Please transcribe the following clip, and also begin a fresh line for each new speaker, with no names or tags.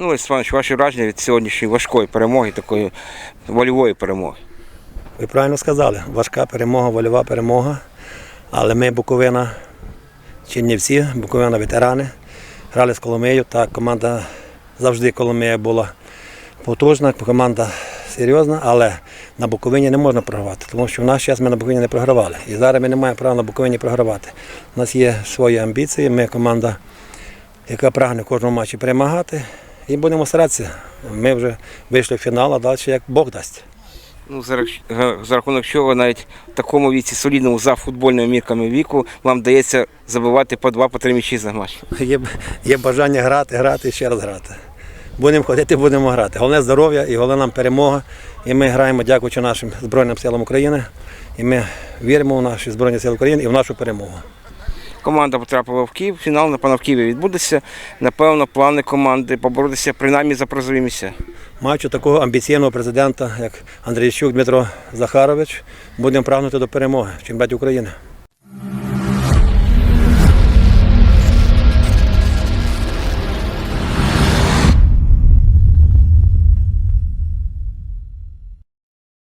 Данило Степанович, ваші враження від сьогоднішньої важкої перемоги, такої вольової перемоги.
Ви правильно сказали, важка перемога, вольова перемога. Але ми Буковина, Чернівці, Буковина ветерани. Грали з Коломиєю. Так, команда завжди Коломия була потужна, команда серйозна, але на Буковині не можна програвати, тому що в наш час ми на Буковині не програвали. І зараз ми не маємо права на Буковині програвати. У нас є свої амбіції, ми команда, яка прагне кожному матчі перемагати. І будемо старатися. Ми вже вийшли в фінал, а далі як Бог дасть.
Ну, за, за рахунок чого навіть в такому віці, солідному за футбольними мірками віку, вам вдається забивати по два, по три м'ячі за матч.
Є, є бажання грати, грати і ще раз грати. Будемо ходити, будемо грати. Головне здоров'я і головне нам перемога. І ми граємо, дякуючи нашим Збройним силам України. І ми віримо в наші Збройні Сили України і в нашу перемогу.
Команда потрапила в Київ, фінал, напевно, в Києві відбудеться. Напевно, плани команди поборотися принаймні за призові місця.
Маючи такого амбіційного президента, як Андрійчук Дмитро Захарович, будемо прагнути до перемоги в чемпіонаті України.